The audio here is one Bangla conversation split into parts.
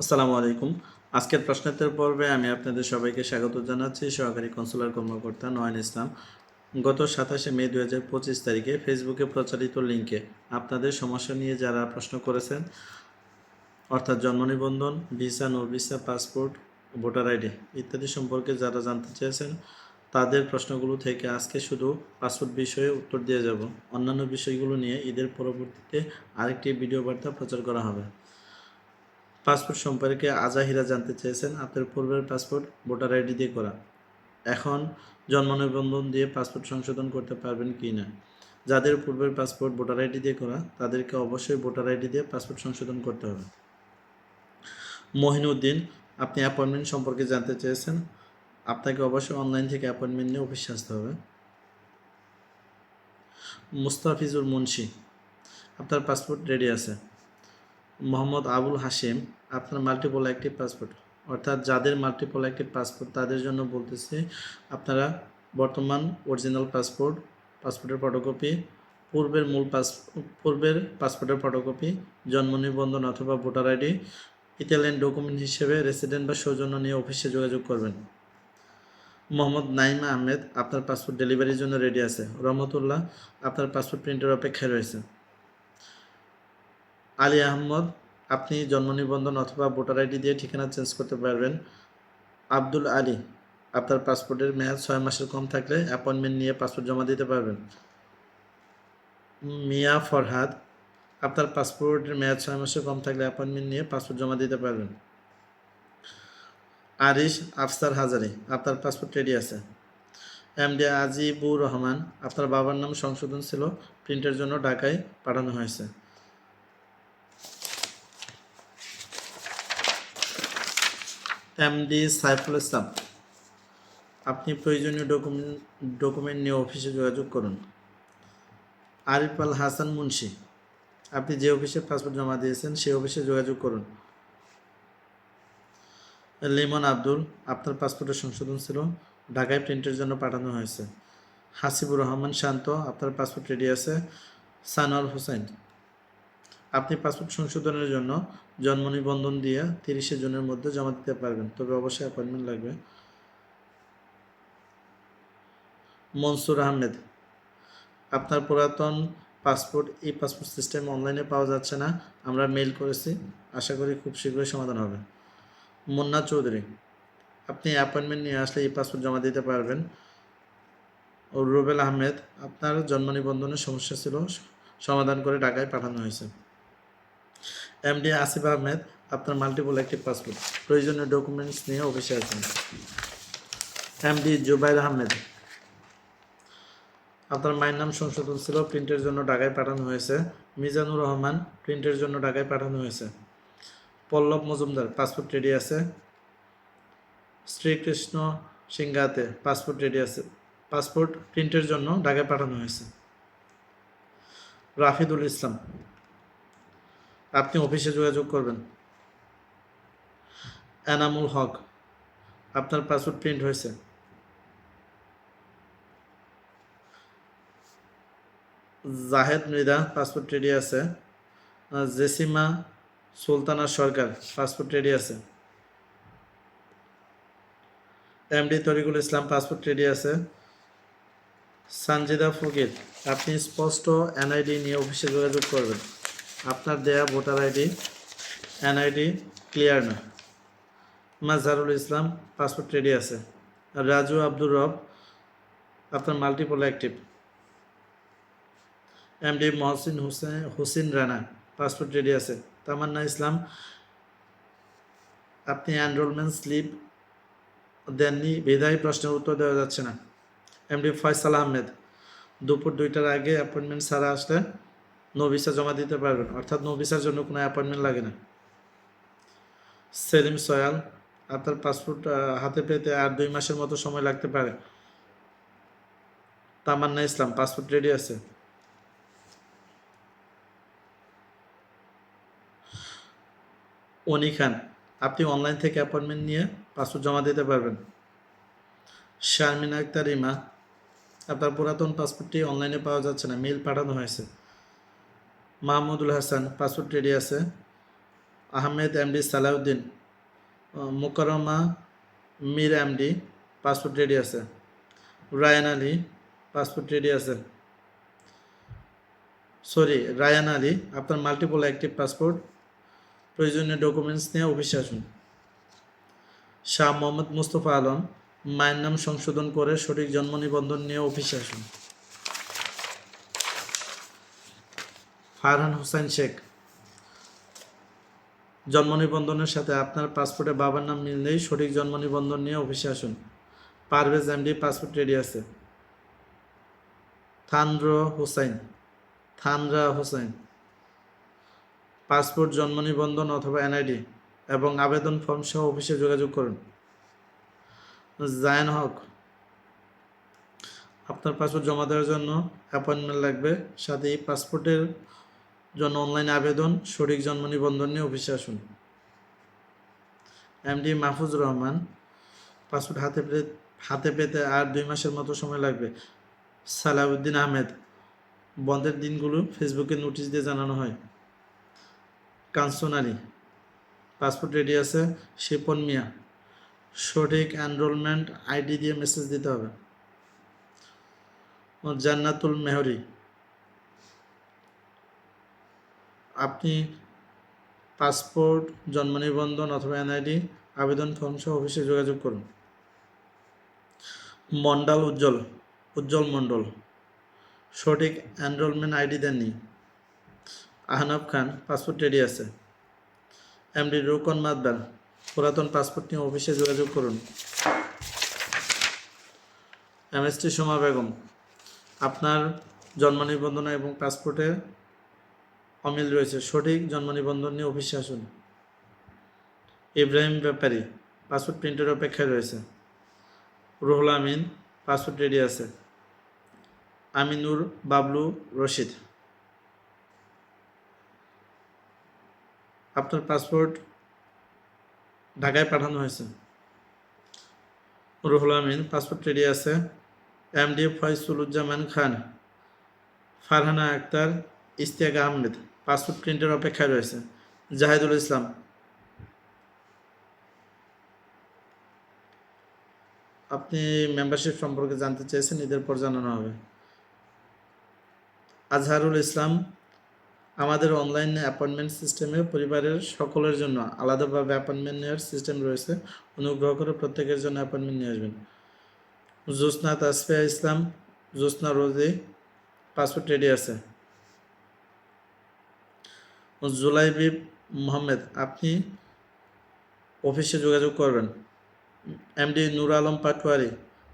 আসসালামু আলাইকুম। আজকের প্রশ্নোত্তর পর্বে আমি আপনাদের সবাইকে স্বাগত জানাচ্ছি, সহকারী কনসুলার কর্মকর্তা নয়ন ইসলাম। গত সাতাশে মে দু হাজার পঁচিশ তারিখে ফেসবুকে প্রচারিত লিঙ্কে আপনাদের সমস্যা নিয়ে যারা প্রশ্ন করেছেন, অর্থাৎ জন্ম নিবন্ধন, visa, no visa, passport, voter ID ইত্যাদি সম্পর্কে যারা জানতে চেয়েছেন, তাদের প্রশ্নগুলো থেকে আজকে শুধু পাসপোর্ট বিষয়ে উত্তর দিয়ে যাব। অন্যান্য বিষয়গুলো নিয়ে ঈদের পরবর্তীতে আরেকটি ভিডিও বার্তা প্রচার করা হবে। পাসপোর্ট সম্পর্কে আজাহিরা জানতে চেয়েছেন আপনার পূর্বের পাসপোর্ট, ভোটার আইডি দিয়ে করা। এখন জন্ম নিবন্ধন দিয়ে পাসপোর্ট সংশোধন করতে পারবেন কি না? যাদের পূর্বের পাসপোর্ট, ভোটার আইডি দিয়ে করা, তাদেরকে অবশ্যই ভোটার আইডি দিয়ে পাসপোর্ট সংশোধন করতে হবে। মহিনুদ্দিন, আপনি অ্যাপয়েন্টমেন্ট সম্পর্কে জানতে চেয়েছেন, আপনাকে অবশ্যই অনলাইন থেকে অ্যাপয়েন্টমেন্ট নিয়ে অফিসে আসতে হবে। মুস্তাফিজুর মুন্সি, আপনার পাসপোর্ট রেডি আছে। মোহাম্মদ আবুল হাশিম আপনার মাল্টিপল অ্যাক্টিভ পাসপোর্ট অর্থাৎ যাদের মাল্টিপল অ্যাক্টিভ পাসপোর্ট তাদের জন্য বলতেছি আপনারা বর্তমান অরিজিনাল পাসপোর্ট পাসপোর্টের ফটোকপি পূর্বের মূল পাস পূর্বের পাসপোর্টের ফটোকপি জন্ম নিবন্ধন অথবা ভোটার আইডি ইতালিয়ান ডকুমেন্ট হিসেবে রেসিডেন্ট বা সৌজন্য নিয়ে অফিসে যোগাযোগ করবেন। মোহাম্মদ নাইম আহমেদ, আপনার পাসপোর্ট ডেলিভারির জন্য রেডি আছে। রহমতুল্লাহ, আপনার পাসপোর্ট প্রিন্টের অপেক্ষায় রয়েছে। আলী আহমদ, আপনি জন্ম নিবন্ধন অথবা ভোটার আইডি দিয়ে ঠিকানা চেঞ্জ করতে পারবেন। আব্দুল আলী, আপনার পাসপোর্টের মেয়াদ ছয় মাসের কম থাকলে অ্যাপয়েন্টমেন্ট নিয়ে পাসপোর্ট জমা দিতে পারবেন। মিয়া ফরহাদ, আপনার পাসপোর্টের মেয়াদ ছয় মাসের কম থাকলে অ্যাপয়েন্টমেন্ট নিয়ে পাসপোর্ট জমা দিতে পারবেন। আরিশ আফসার হাজারি, আপনার পাসপোর্ট রেডি আছে। এমডি আজিবুর রহমান, আপনার বাবার নাম সংশোধন ছিল প্রিন্টের জন্য ঢাকায় পাঠানো হয়েছে। এমডি সাইফুল ইসলাম, আপনি প্রয়োজনীয় ডকুমেন্ট ডকুমেন্ট নিয়ে অফিসে যোগাযোগ করুন। আরিফ আল হাসান মুন্সি, আপনি যে অফিসে পাসপোর্ট জমা দিয়েছেন, সেই অফিসে যোগাযোগ করুন। লিমন আব্দুল, আপনার পাসপোর্টের সংশোধন ছিল, ঢাকায় প্রিন্টের জন্য পাঠানো হয়েছে। হাসিবুর রহমান শান্ত, আপনার পাসপোর্ট রেডি আছে। সানোয়ার হোসেন আপনি পাসপোর্ট সংশোধনের জন্য জন্ম নিবন্ধন দিয়ে তিরিশে জুনের মধ্যে জমা দিতে পারবেন। তবে অবশ্যই অ্যাপয়েন্টমেন্ট লাগবে। মনসুর আহমেদ, আপনার পুরাতন পাসপোর্ট, এই পাসপোর্ট সিস্টেম অনলাইনে পাওয়া যাচ্ছে না। আমরা মেইল করেছি। আশা করি খুব শীঘ্রই সমাধান হবে। মুন্না চৌধুরী, আপনি অ্যাপয়েন্টমেন্ট নিয়ে আসলে এই পাসপোর্ট জমা দিতে পারবেন। ও রুবেল আহমেদ, আপনার জন্ম নিবন্ধনের সমস্যা ছিল, সমাধান করে ঢাকায় পাঠানো হয়েছে। এমডি আসিফ আহমেদ আপনার মাল্টিপল অ্যাক্টিভ পাসপোর্ট প্রয়োজনীয় ডকুমেন্টস নিয়ে অফিসে আছেন। এমডি জুবাইর আহমেদ আপনার মায়ের নাম সংশোধন ছিল প্রিন্টের জন্য ঢাকায় পাঠানো হয়েছে। মিজানুর রহমান প্রিন্টের জন্য ঢাকায় পাঠানো হয়েছে। পল্লব মজুমদার পাসপোর্ট রেডি আছে। শ্রীকৃষ্ণ সিংহাতে পাসপোর্ট রেডি আছে। পাসপোর্ট প্রিন্টের জন্য ঢাকায় পাঠানো হয়েছে। রাফিদুল ইসলাম। আপনি অফিসে যোগাযোগ করবেন। এনামুল হক, আপনার পাসপোর্ট প্রিন্ট হয়েছে। জাহেদ মৃদা পাসপোর্ট রেডি আছে। জেসিমা সুলতানা সরকার পাসপোর্ট রেডি আছে। MD Tarikul Islam passport ready আছে। সানজিদা ফকির আপনি স্পষ্ট এনআইডি নিয়ে অফিসে যোগাযোগ করবেন। আপনার দেয়া ভোটার আইডি, এনআইডি ক্লিয়ার না। মাজারুল ইসলাম পাসপোর্ট রেডি আছে। রাজু আব্দুর রব, আপনার multiple active MD Mohsin Hussain, Husin Rana passport ready আছে। তামান্না ইসলাম, আপনি এনরোলমেন্ট স্লিপ দেননি, বিদায়ী প্রশ্নের উত্তর দেওয়া যাচ্ছে না। এমডি ফয়সাল আহমেদ, দুপুর দুইটার আগে অ্যাপয়েন্টমেন্ট ছাড়া আসলে নো ভিসা জমা দিতে পারবেন। অর্থাৎ নো ভিসার জন্য কোনো অ্যাপয়েন্টমেন্ট লাগে না। সেলিম সয়াল, আপনার পাসপোর্ট হাতে পেতে আর দুই মাসের মতো সময় লাগতে পারে। তামান্না ইসলাম পাসপোর্ট রেডি আছে। অনি খান, আপনি অনলাইন থেকে অ্যাপয়েন্টমেন্ট নিয়ে পাসপোর্ট জমা দিতে পারবেন। শারমিন আক্তার ইমা, আপনার পুরাতন পাসপোর্টটি অনলাইনে পাওয়া যাচ্ছে না মেল পাঠানো হয়েছে। মাহমুদুল হাসান, পাসপোর্ট রেডি আছে। Ahmed MD Salauddin Mukarrama Mir MD, passport ready আছে। রায়ান আলী, পাসপোর্ট রেডি আছে। সরি, রায়ান আলী, আপনার মাল্টিপল অ্যাক্টিভ পাসপোর্ট প্রয়োজনীয় ডকুমেন্টস নিয়ে অফিসে আসুন। শাহ মোহাম্মদ মুস্তফা আলম, মায়ের নাম সংশোধন করে সঠিক জন্ম নিবন্ধন নিয়ে অফিসে আসুন। ফারহান হোসেন শেখ। জন্ম নিবন্ধনের সাথে আপনার পাসপোর্টে বাবার নাম মিললেই সঠিক জন্ম নিবন্ধন নিয়ে অফিসে আসুন। পারভেজ এমডি, পাসপোর্ট রেডি আছে। থান্দ্র হোসাইন থানরা হোসেন। পাসপোর্ট, জন্ম নিবন্ধন অথবা এনআইডি এবং আবেদন ফর্ম সহ অফিসে যোগাযোগ করুন। জায়ন হক, আপনার পাসপোর্ট জমা দেওয়ার জন্য অ্যাপয়েন্টমেন্ট লাগবে, সাথে এই পাসপোর্টের জন্য অনলাইন আবেদন, সঠিক জন্ম নিবন্ধন নিয়ে অফিসে আসুন। এমডি মাহফুজুর রহমান, পাসপোর্ট হাতে পেতে হাতে পেতে আর দুই মাসের মতো সময় লাগবে। সালাউদ্দিন আহমেদ, বন্ধের দিনগুলো ফেসবুকে নোটিশ দিয়ে জানানো হয়। কাঞ্চন পাসপোর্ট রেডি আছে। শিপন মিয়া, সঠিক এনরোলমেন্ট আইডি দিয়ে মেসেজ দিতে হবে। জান্নাতুল মেহরি আপনি পাসপোর্ট, জন্ম নিবন্ধন অথবা এনআইডি, আবেদন ফর্ম সহ অফিসে যোগাযোগ করুন। মন্ডল উজ্জ্বল উজ্জ্বল মণ্ডল। সঠিক এনরোলমেন্ট আইডি দেননি। আহনাব খান, পাসপোর্ট রেডি আছে। এমডি রুকন মাদবার পুরাতন পাসপোর্ট নিয়ে অফিসে যোগাযোগ করুন। এমএসটি সোমা বেগম, আপনার জন্ম নিবন্ধন এবং পাসপোর্টে অমিল রয়েছে। সঠিক জন্ম নিবন্ধন নিয়ে অফিসে আসুন। ইব্রাহিম ব্যাপারী, পাসপোর্ট প্রিন্টের অপেক্ষায় রয়েছে। রুহুল আমিন, পাসপোর্ট রেডি আছে। আমিনুর বাবলু রশিদ। আপনার পাসপোর্ট ঢাকায় পাঠানো হয়েছে। রুহুল আমিন, পাসপোর্ট রেডি আছে। এমডি ফয়সুলুজ্জামান খান, ফারহানা আক্তার ইস্তিয়াক আহমেদ। পাসপোর্ট প্রিন্টের অপেক্ষায় রয়েছে। জাহিদুল ইসলাম। আপনি মেম্বারশিপ সম্পর্কে জানতে চেয়েছেন ঈদের পর জানানো হবে। আজহারুল ইসলাম, আমাদের অনলাইন অ্যাপয়েন্টমেন্ট সিস্টেমে পরিবারের সকলের জন্য আলাদাভাবে অ্যাপয়েন্টমেন্ট নেওয়ার সিস্টেম রয়েছে। অনুগ্রহ করে প্রত্যেকের জন্য অ্যাপয়েন্টমেন্ট নিয়ে আসবেন। জোসনা তাসফিয়া ইসলাম জোসনা রোজি, পাসপোর্ট রেডি আছে। জুলাইবিব মোহাম্মদ, আপনি অফিসে যোগাযোগ করবেন। এমডি নূর আলম পাটোয়ারি,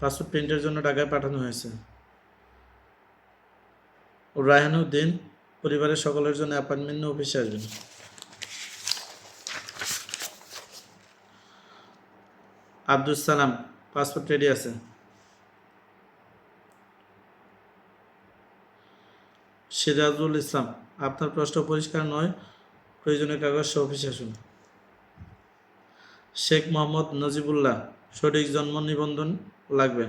পাসপোর্ট প্রিন্টের জন্য ঢাকায় পাঠানো হয়েছে। রায়হানুদ্দিন পরিবারের সকলের জন্য অ্যাপয়েন্টমেন্ট অফিসে আসবেন। আব্দুল সালাম, পাসপোর্ট রেডি আছে। সিরাজুল ইসলাম আপনার প্রশ্ন পরিষ্কার নয়, প্রয়োজনীয় কাগজ সহ অফিসে আসুন। শেখ মোহাম্মদ নজিবুল্লাহ, সঠিক জন্ম নিবন্ধন লাগবে।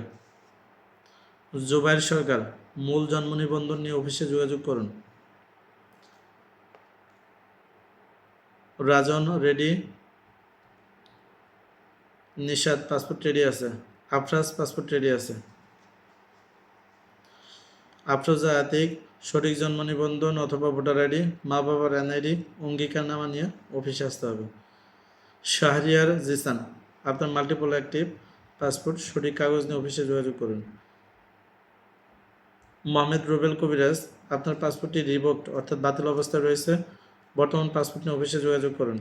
জুবাইর সরকার, মূল জন্ম নিবন্ধন নিয়ে অফিসে যোগাযোগ করুন। Rajan ready Nishad passport ready আছে, আফরাজ পাসপোর্ট রেডি আছে। আফরোজা আতিক সঠিক জন্ম নিবন্ধন অথবা ভোটার আইডি মা বাবার এনআইডি, অঙ্গীকারনামা নিয়ে অফিসে আসতে হবে। শাহরিয়ার জিসান, আপনার মাল্টিপল অ্যাক্টিভ পাসপোর্ট সঠিক কাগজ নিয়ে অফিসে যোগাযোগ করুন। মোহাম্মদ রুবেল কবিরাজ, আপনার পাসপোর্টটি রিভোক্ট অর্থাৎ বাতিল অবস্থায় রয়েছে। বর্তমান পাসপোর্ট নিয়ে অফিসে যোগাযোগ করুন।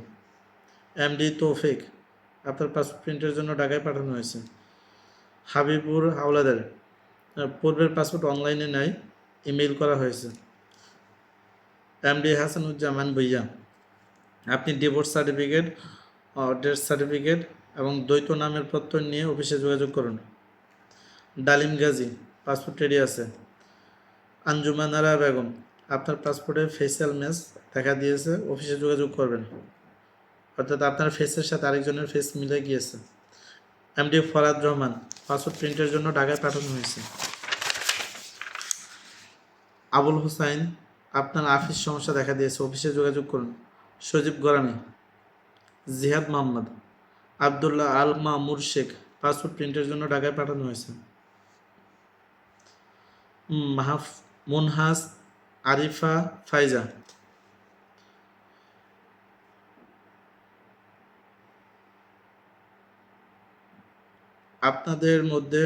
এমডি তৌফিক, আপনার পাসপোর্ট প্রিন্টের জন্য ঢাকায় পাঠানো হয়েছে। হাবিবুর হাওলাদার পূর্বের পাসপোর্ট অনলাইনে নেয় ইমেইল করা হয়েছে। এমডি হাসানুজ্জামান ভুইয়া, আপনি ডিভোর্স সার্টিফিকেট ডেথ সার্টিফিকেট এবং দ্বৈত নামের প্রত্যয় নিয়ে অফিসে যোগাযোগ করুন। ডালিম গাজী পাসপোর্ট রেডি আছে। আঞ্জুমানারা বেগম, আপনার পাসপোর্টে ফেসিয়াল ম্যাচ দেখা দিয়েছে, অফিসে যোগাযোগ করবেন। অর্থাৎ আপনার ফেসের সাথে আরেকজনের ফেস মিলে গিয়েছে। এমডি ফরাদ রহমান পাসপোর্ট প্রিন্টের জন্য ঢাকায় পাঠানো হয়েছে। আবুল হুসাইন, আপনার আফিস সমস্যা দেখা দিয়েছে, অফিসে যোগাযোগ করুন। সজীব গরামি, জিহাদ মোহাম্মদ, আবদুল্লাহ আল মামুর শেখ পাসপোর্ট প্রিন্টের জন্য ঢাকায় পাঠানো হয়েছে। মাহাফ মুনহাস, আরিফা ফাইজা আপনাদের মধ্যে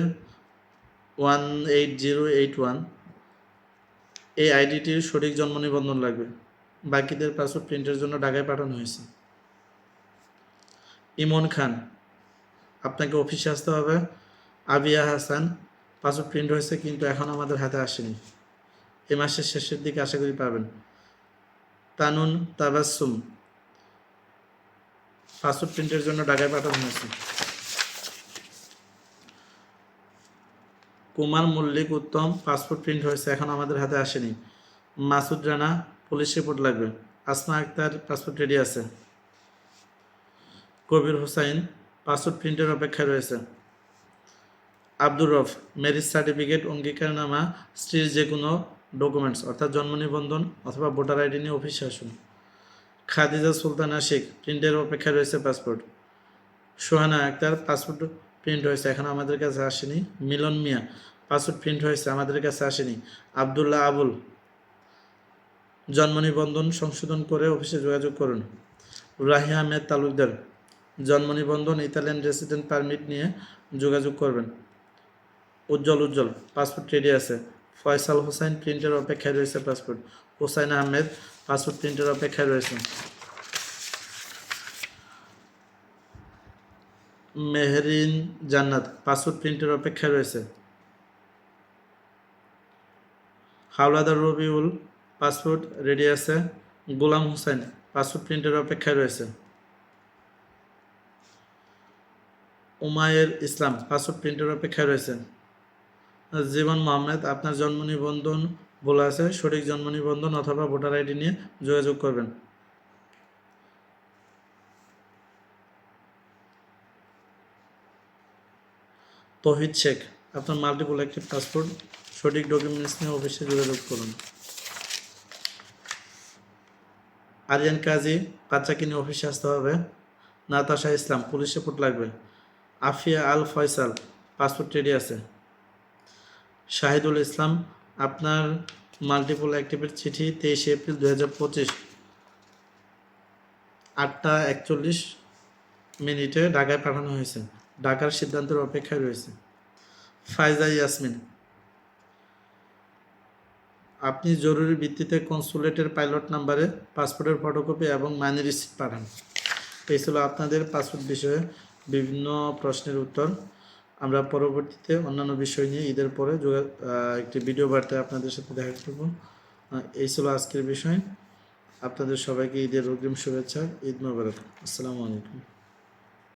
one eight zero eight one এই আইডিটির সঠিক জন্ম নিবন্ধন লাগবে। বাকিদের পাসপোর্ট প্রিন্টের জন্য ঢাকায় পাঠানো হয়েছে। ইমন খান, আপনাকে অফিসে আসতে হবে। আবিয়া হাসান পাসপোর্ট প্রিন্ট হয়েছে কিন্তু এখন আমাদের হাতে আসেনি। এই মাসের শেষের দিকে আশা করি পাবেন। তানুন তাবাসুম পাসপোর্ট প্রিন্টের জন্য ঢাকায় পাঠানো হয়েছে। কুমার মল্লিক উত্তম পাসপোর্ট প্রিন্ট হয়েছে, এখন আমাদের হাতে আসেনি। মাসুদ রানা পুলিশ রিপোর্ট লাগবে। আসমা আক্তার পাসপোর্ট রেডি আছে। কবির হোসাইন পাসপোর্ট প্রিন্টের অপেক্ষায় রয়েছে। আব্দুর রফ ম্যারিজ সার্টিফিকেট অঙ্গীকারনামা, স্ত্রীর যে কোনো ডকুমেন্টস অর্থাৎ জন্ম নিবন্ধন অথবা ভোটার আইডি নিয়ে অফিসে আসুন। খাদিজা সুলতানা শেখ প্রিন্টের অপেক্ষায় রয়েছে passport Sohana Akter passport print হয়েছে, এখন আমাদের কাছে আসেনি। মিলন মিয়া পাসপোর্ট প্রিন্ট হয়েছে, আমাদের কাছে আসেনি। আবদুল্লাহ আবুল, জন্ম নিবন্ধন সংশোধন করে অফিসে যোগাযোগ করুন। রাহি আহমেদ তালুকদার, জন্ম নিবন্ধন ইতালিয়ান রেসিডেন্ট পারমিট নিয়ে যোগাযোগ করবেন। উজ্জ্বল উজ্জ্বল পাসপোর্ট রেডি আছে। ফয়সাল হোসাইন প্রিন্টের অপেক্ষায় রয়েছে পাসপোর্ট হোসাইন আহমেদ পাসপোর্ট প্রিন্টের অপেক্ষায় রয়েছে মেহরিন জান্নাত। পাসপোর্ট প্রিন্টের অপেক্ষায় রয়েছে। হাওলাদার রবিউল পাসপোর্ট রেডি আছে। গোলাম হোসেন পাসপোর্ট প্রিন্টের অপেক্ষায় রয়েছে। উমায়ের ইসলাম পাসপোর্ট প্রিন্টের অপেক্ষায় রয়েছে। জীবন মোহাম্মদ, আপনার জন্ম নিবন্ধন বলা আছে, সঠিক জন্ম নিবন্ধন অথবা ভোটার আইডি নিয়ে যোগাযোগ করবেন। তহিদ শেখ, আপনার মাল্টিপল একটি পাসপোর্ট সঠিক ডকুমেন্টস নিয়ে অফিসে যোগাযোগ করুন। আরিয়ান কাজী, বাচ্চাকে নিয়ে অফিসে আসতে হবে। নাতাশা ইসলাম, পুলিশ রিপোর্ট লাগবে। আফিয়া আল ফয়সাল পাসপোর্ট রেডি আছে। শাহিদুল ইসলাম, আপনার মাল্টিপল অ্যাক্টিভের চিঠি তেইশে এপ্রিল দু হাজার পঁচিশ। আটটা একচল্লিশ মিনিটে ঢাকায় পাঠানো হয়েছে। ঢাকার সিদ্ধান্তের অপেক্ষায় রয়েছে। ফাইজা ইয়াসমিন, আপনি জরুরি ভিত্তিতে কনসুলেটের পাইলট নাম্বারে পাসপোর্টের ফটোকপি এবং মানি রিসিপ্ট পাঠান। এই ছিল আপনাদের পাসপোর্ট বিষয়ে বিভিন্ন প্রশ্নের উত্তর। আমরা পরবর্তীতে অন্যান্য বিষয় নিয়ে ঈদের পরে একটি ভিডিও বার্তায় আপনাদের সাথে দেখা করব। এই ছিল আজকের বিষয়। আপনাদের সবাইকে ঈদের অগ্রিম শুভেচ্ছা, ঈদ মোবারক। আসসালামু আলাইকুম।